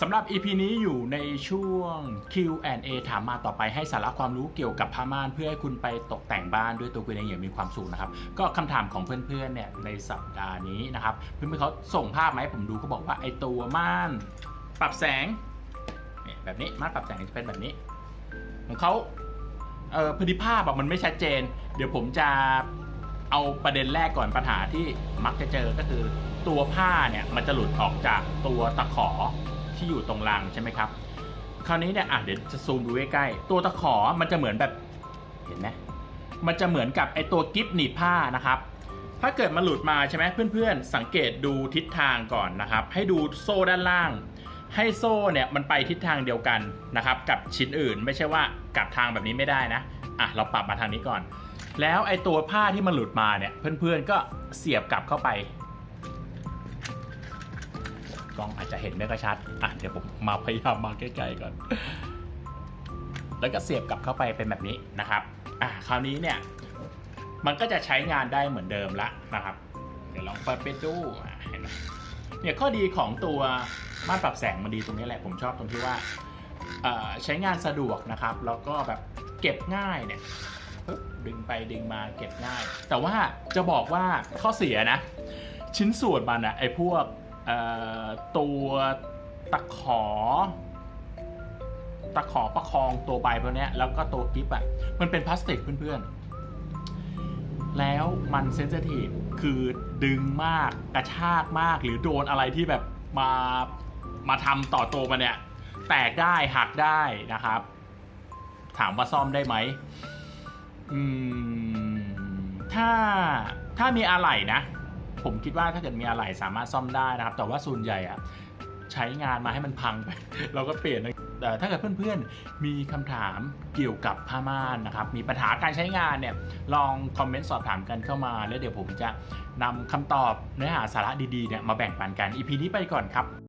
สำหรับ EP นี้อยู่ในช่วง Q&A ถามมาต่อไปให้สาระความรู้เกี่ยวกับผ้าม่าน เพื่อให้คุณไปตกแต่งบ้านด้วยตัวคุณเองอย่างมีความสุขนะครับ ก็คำถามของเพื่อนๆเนี่ยในสัปดาห์นี้นะครับ เพื่อนๆเขาส่งภาพมาให้ผมดูเขาบอกว่าไอตัวม่าน ปรับแสงเนี่ยแบบนี้ม่านปรับแสงจะเป็นแบบนี้ ของเขาเออพอดีภาพอะมันไม่ชัดเจน เดี๋ยวผมจะเอาประเด็นแรกก่อนปัญหาที่มักจะเจอก็คือ ตัวผ้าเนี่ยมันจะหลุดออกจากตัวตะขอ ที่อยู่ตรงรังใช่ไหมครับ คราวนี้เนี่ยอะเดี๋ยวจะซูมดูใกล้ๆตัวตะขอมันจะเหมือนแบบเห็นไหมมันจะเหมือนกับไอตัวกิฟหนีบผ้านะครับ ถ้าเกิดมันหลุดมาใช่ไหมเพื่อนๆ สังเกตดูทิศทางก่อนนะครับ ให้ดูโซ่ด้านล่าง ให้โซ่เนี่ยมันไปทิศทางเดียวกันนะครับ กับชิ้นอื่นไม่ใช่ว่ากลับทางแบบนี้ไม่ได้นะอะเราปรับมาทางนี้ก่อน แล้วไอ้ตัวผ้าที่มันหลุดมาเนี่ยเพื่อนๆก็เสียบกลับเข้าไป ล้องอาจจะเห็นไม่ค่อยชัด อะ เดี๋ยวผมมาพยายามมาใกล้ๆก่อน แล้วก็เสียบกลับเข้าไปเป็นแบบนี้นะครับ อะ คราวนี้เนี่ย มันก็จะใช้งานได้เหมือนเดิมละนะครับ เดี๋ยวลองเปิดไปดูเห็นไหมเนี่ยข้อดีของตัวม่านปรับแสงมันดีตรงนี้แหละ ผมชอบตรงที่ว่าใช้งานสะดวกนะครับ แล้วก็แบบเก็บง่ายเนี่ยดึงไปดึงมาเก็บง่าย แต่ว่าจะบอกว่าข้อเสียนะ ชิ้นส่วนมันอะไอพวก ตัวตะขอ ตะขอประคองตัวใบพวกนี้แล้วก็ตัวกิฟอะมันเป็นพลาสติกเพื่อนๆ แล้วมันเซนซิทีฟคือดึงมากกระชากมากหรือโดนอะไรที่แบบมามาทำต่อตัวมันเนี่ย แตกได้หักได้นะครับ ถามว่าซ่อมได้ไหมอืมถ้าถ้ามีอะไหล่นะ ผมคิดว่าถ้าเกิดมีอะไรสามารถซ่อมได้นะครับ แต่ว่าส่วนใหญ่อะใช้งานมาให้มันพังไป เราก็เปลี่ยนนะแต่ถ้าเกิดเพื่อนๆ มีคำถามเกี่ยวกับผ้าม่านนะครับ มีปัญหาการใช้งานเนี่ย ลองคอมเมนต์สอบถามกันเข้ามา แล้วเดี๋ยวผมจะนำคำตอบเนื้อหาสาระดีๆเนี่ยมาแบ่งปันกัน อีพีนี้ไปก่อนครับ